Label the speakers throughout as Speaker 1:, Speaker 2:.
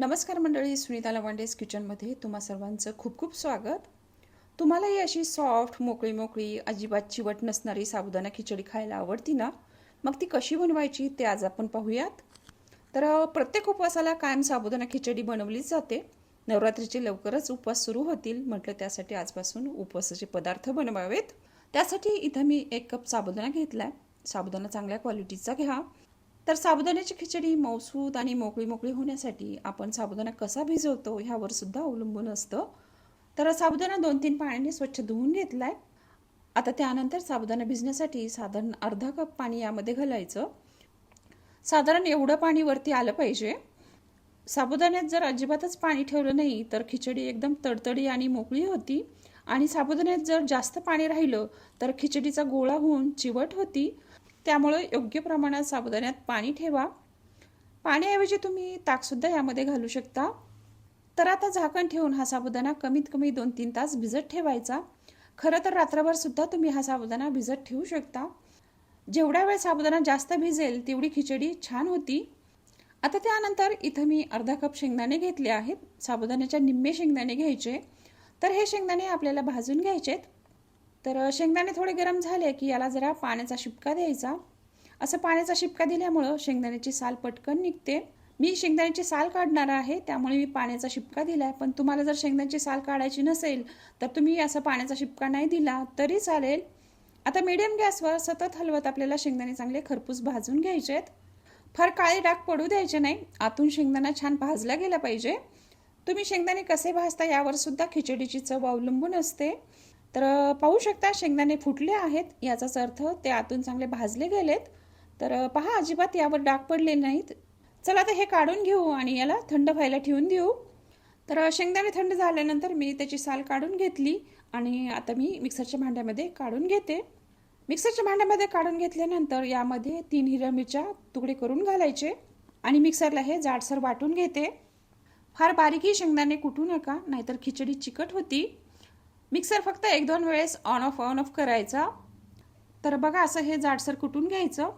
Speaker 1: नमस्कार मंडळी सुनीता लवांडेस किचनमध्ये तुम्हा सर्वांचं खूप खूप स्वागत. तुम्हाला ही अशी सॉफ्ट मोकळी मोकळी अजिबात चिवट नसणारी साबुदाणा खिचडी खायला आवडती ना? मग ती कशी बनवायची ते आज आपण पाहूयात. तर प्रत्येक उपवासाला कायम साबुदाणा खिचडी बनवलीच जाते. नवरात्रीचे लवकरच उपवास सुरू होतील. म्हटलं त्यासाठी आजपासून उपवासाचे पदार्थ बनवावेत. त्यासाठी इथं मी एक कप साबुदाणा घेतला आहे साबुदाणा चांगल्या क्वालिटीचा घ्या. तर साबुदाण्याची खिचडी मौसूद आणि मोकळी मोकळी होण्यासाठी आपण साबुदाणा कसा भिजवतो ह्यावर सुद्धा अवलंबून असतं. तर साबुदाणा दोन तीन पाण्याने स्वच्छ धुवून घेतलाय. आता त्यानंतर साबुदाणा भिजण्यासाठी साधारण अर्धा कप पाणी यामध्ये घालायचं. साधारण एवढं पाणी वरती आलं पाहिजे. साबुदाण्यात जर अजिबातच पाणी ठेवलं नाही तर खिचडी एकदम तडतडी आणि मोकळी होती. आणि साबुदाण्यात जर जास्त पाणी राहिलं तर खिचडीचा गोळा होऊन चिवट होती. त्यामुळं योग्य प्रमाणात साबुदाण्यात पाणी ठेवा. पाण्याऐवजी तुम्ही ताकसुद्धा यामध्ये घालू शकता. तर आता झाकण ठेवून हा साबुदाणा कमीत कमी दोन तीन तास भिजत ठेवायचा. खरं तर रात्रभर सुद्धा तुम्ही हा साबुदाणा भिजत ठेवू शकता. जेवढा वेळ साबुदाणा जास्त भिजेल तेवढी खिचडी छान होती. आता त्यानंतर इथं मी अर्धा कप शेंगदाणे घेतले आहेत. साबुदाण्याच्या निम्मे शेंगदाणे घ्यायचे. तर हे शेंगदाणे आपल्याला भाजून घ्यायचेत. तर शेंगदाणे थोडे गरम झाले की याला जरा पाण्याचा शिपका द्यायचा. असं पाण्याचा शिपका दिल्यामुळं शेंगदाण्याची साल पटकन निघते. मी शेंगदाण्याची साल काढणार आहे त्यामुळे मी पाण्याचा शिपका दिला आहे पण तुम्हाला जर शेंगदाण्याची साल काढायची नसेल तर तुम्ही असं पाण्याचा शिपका नाही दिला तरी चालेल. आता मीडियम गॅसवर सतत हलवत आपल्याला शेंगदाणे चांगले खरपूस भाजून घ्यायचे आहेत. फार काळे डाग पडू द्यायचे नाही आतून शेंगदाणा छान भाजला गेला पाहिजे. तुम्ही शेंगदाणे कसे भाजता यावर सुद्धा खिचडीची चव अवलंबून असते. तर पाहू शकता शेंगदाणे फुटले आहेत याचाच अर्थ ते आतून चांगले भाजले गेलेत. तर पहा अजिबात यावर डाग पडले नाहीत. चला आता हे काढून घेऊ आणि याला थंड व्हायला ठेवून देऊ. तर शेंगदाणे थंड झाल्यानंतर मी त्याची साल काढून घेतली आणि आता मी मिक्सरच्या भांड्यामध्ये काढून घेते. मिक्सरच्या भांड्यामध्ये काढून घेतल्यानंतर यामध्ये तीन हिरव्या मिरच्या तुकडे करून घालायचे आणि मिक्सरला हे जाडसर वाटून घेते. फार बारीकही शेंगदाणे कुटू नका नाहीतर खिचडी चिकट होती. मिक्सर फक्त एक दोन वेळेस ऑन ऑफ ऑन ऑफ करायचा. तर बघा असं हे जाडसर कुटून घ्यायचं.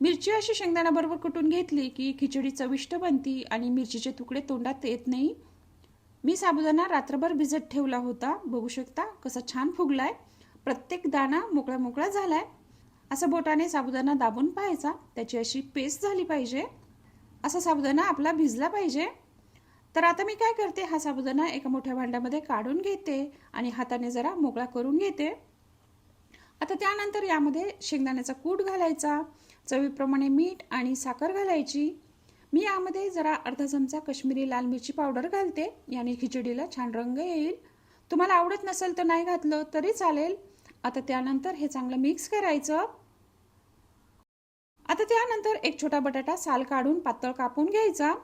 Speaker 1: मिरची अशी शेंगदाण्याबरोबर कुटून घेतली की खिचडी चविष्ट बनती आणि मिरचीचे तुकडे तोंडात येत नाही. मी साबुदाणा रात्रभर भिजत ठेवला होता. बघू शकता कसा छान फुगलाय. प्रत्येक दाणा मोकळा मोकळा झालाय. असं बोटाने साबुदाणा दाबून पाहायचा. त्याची अशी पेस्ट झाली पाहिजे. असा साबुदाणा आपला भिजला पाहिजे. तर आता मी काय करते? हा साबुदाणा एका मोठ्या भांड्यामध्ये काढून घेते आणि हाताने जरा मोकळा करून घेते. आता त्यानंतर यामध्ये शेंगदाण्याचा कूट घालायचा चवीप्रमाणे मीठ आणि साखर घालायची. मी यामध्ये जरा अर्धा चमचा कश्मीरी लाल मिरची पावडर घालते याने खिचडीला छान रंग येईल. तुम्हाला आवडत नसेल तर नाही घातलं तरी चालेल. आता त्यानंतर हे चांगलं मिक्स करायचं. आता त्यानंतर एक छोटा बटाटा साल काढून पातळ कापून घ्यायचा.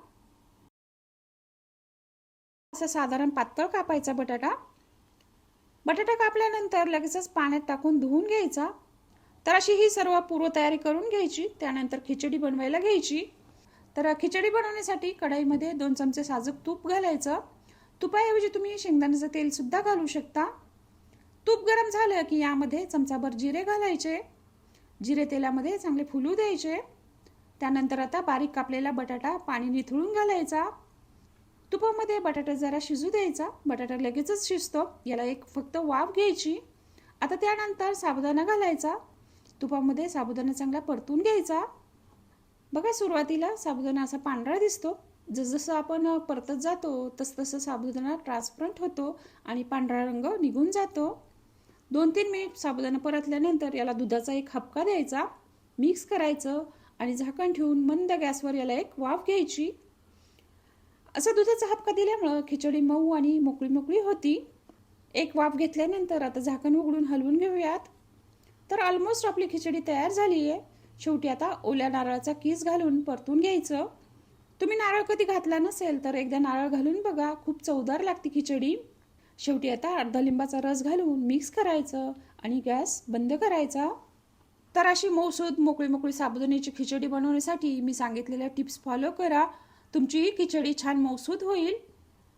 Speaker 1: असा साधारण पातळ कापायचा बटाटा. बटाटा कापल्यानंतर लगेचच पाण्यात टाकून धुवून घ्यायचा. तर अशी ही सर्व पूर्वतयारी करून घ्यायची. त्यानंतर खिचडी बनवायला घ्यायची. तर खिचडी बनवण्यासाठी कढईमध्ये दोन चमचे साजूक तूप घालायचं. तुपाऐवजी तुम्ही शेंगदाण्याचं तेलसुद्धा घालू शकता. तूप गरम झालं की यामध्ये चमचाभर जिरे घालायचे. जिरे तेलामध्ये चांगले फुलू द्यायचे. त्यानंतर आता बारीक कापलेला बटाटा पाणी निथळून घालायचा. तुपामध्ये बटाटा जरा शिजू द्यायचा. बटाटा लगेचच शिजतो. याला एक फक्त वाफ घ्यायची. आता त्यानंतर साबुदाणा घालायचा. तुपामध्ये साबुदाणा चांगला परतून घ्यायचा. बघा सुरुवातीला साबुदाणा असा पांढरा दिसतो. जसजसं आपण परतत जातो तसतसं साबुदाणा ट्रान्सपरंट होतो आणि पांढरा रंग निघून जातो. दोन तीन मिनिट साबुदाणा परतल्यानंतर याला दुधाचा एक हपका द्यायचा. मिक्स करायचं आणि झाकण ठेवून मंद गॅसवर याला एक वाफ घ्यायची. असं दुधाचा हापका दिल्यामुळं खिचडी मऊ आणि मोकळी मोकळी होती. एक वाफ घेतल्यानंतर आता झाकण उघडून हलवून घेऊयात. तर ऑलमोस्ट आपली खिचडी तयार झाली आहे शेवटी आता ओल्या नारळाचा किस घालून परतून घ्यायचं. तुम्ही नारळ कधी घातला नसेल तर एकदा नारळ घालून बघा खूप चवदार लागते खिचडी. शेवटी आता अर्धा लिंबाचा रस घालून मिक्स करायचं आणि गॅस बंद करायचा. तर अशी मौसूद मोकळी मोकळी साबुदाण्याची खिचडी बनवण्यासाठी मी सांगितलेल्या टिप्स फॉलो करा. तुमची खिचडी छान मौसूद होईल.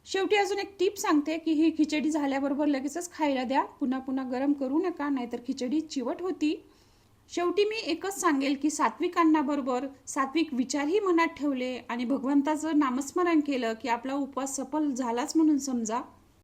Speaker 1: शेवटी अजून एक टिप सांगते की ही खिचडी झाल्याबरोबर लगेचच खायला द्या. पुन्हा पुन्हा गरम करू नका नाहीतर खिचडी चिवट होती. शेवटी मी एकच सांगेल की सात्विकांनाबरोबर सात्विक विचारही मनात ठेवले आणि भगवंताचं नामस्मरण केलं की आपला उपवास सफल झालाच म्हणून समजा.